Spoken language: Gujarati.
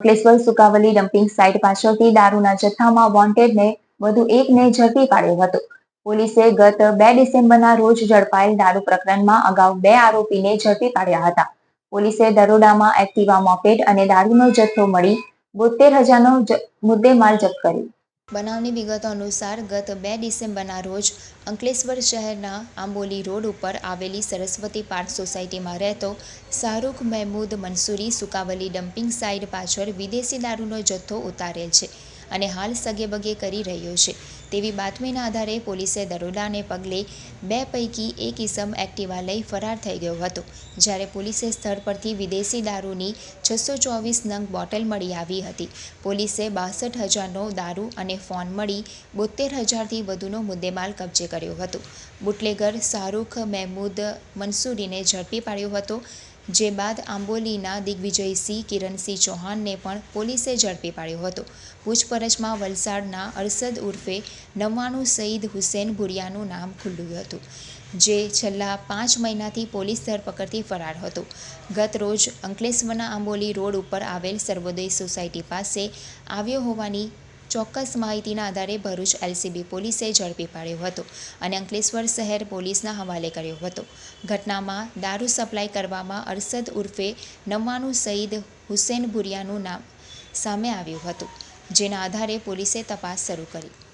અંકલેશ્વર સુકાવલી ડમ્પિંગ સાઇટ પાછળથી દારૂના જથ્થામાં વોન્ટેડને વધુ એકને ઝડપી પાડ્યો હતો. પોલીસે ગત બે ડિસેમ્બરના રોજ ઝડપાયેલ દારૂ પ્રકરણમાં અગાઉ બે આરોપીને ઝડપી પાડ્યા હતા. પોલીસે દરોડામાં એક્ટિવા મોપેડ અને દારૂનો જથ્થો મળી બોતેર હજારનો મુદ્દેમાલ જપ્ત કર્યો. બનાવની વિગતો અનુસાર ગત બે ડિસેમ્બરના રોજ અંકલેશ્વર શહેરના આંબોલી રોડ ઉપર આવેલી સરસ્વતી પાર્ક સોસાયટીમાં રહેતો શાહરૂખ મહેમૂદ મંસૂરી સુકાવલી ડમ્પિંગ સાઇટ પાછળ વિદેશી દારૂનો જથ્થો ઉતારેલ છે અને હાલ સગેબગે કરી રહ્યો છે. તેવી બાતમીના આધારે પોલીસે દરોડાને પગલે બે પૈકી એક ઇસમ એક્ટિવા લઈ ફરાર થઈ ગયો હતો. જ્યારે પોલીસે સ્થળ પરથી વિદેશી દારૂની છસો ચોવીસ નંગ બોટલ મળી આવી હતી. પોલીસે બાસઠ હજારનો દારૂ અને ફોન મળી બોતેર હજારથી વધુનો મુદ્દેમાલ કબજે કર્યો હતો. બુટલેગર શાહરૂખ મહેમૂદ મંસૂરીને ઝડપી પાડ્યો હતો. જે બાદ આંબોલીના દિગ્વિજયસિંહ કિરણસિંહ ચૌહાણને પણ પોલીસે ઝડપી પાડ્યો હતો. પૂછપરછમાં વલસાડના અરસદ ઉર્ફે નવ્વાણું સઈદ હુસેન ભુરિયાનું નામ ખુલ્લું હતું, જે છેલ્લા પાંચ મહિનાથી પોલીસ ધરપકડથી ફરાર હતો. ગત રોજ અંકલેશ્વરના આંબોલી રોડ ઉપર આવેલ સર્વોદય સોસાયટી પાસે આવ્યો હોવાની ચોક્કસ માહિતીના આધારે ભરૂચ એલસીબી પોલીસે ઝડપી પાડ્યો હતો અને અંકલેશ્વર શહેર પોલીસના હવાલે કર્યો હતો. ઘટનામાં દારૂ સપ્લાય કરવામાં અરસદ ઉર્ફે નવ્વાણું સઈદ હુસેન ભુરિયાનું નામ સામે આવ્યું હતું, જેના આધારે પોલીસે તપાસ શરૂ કરી.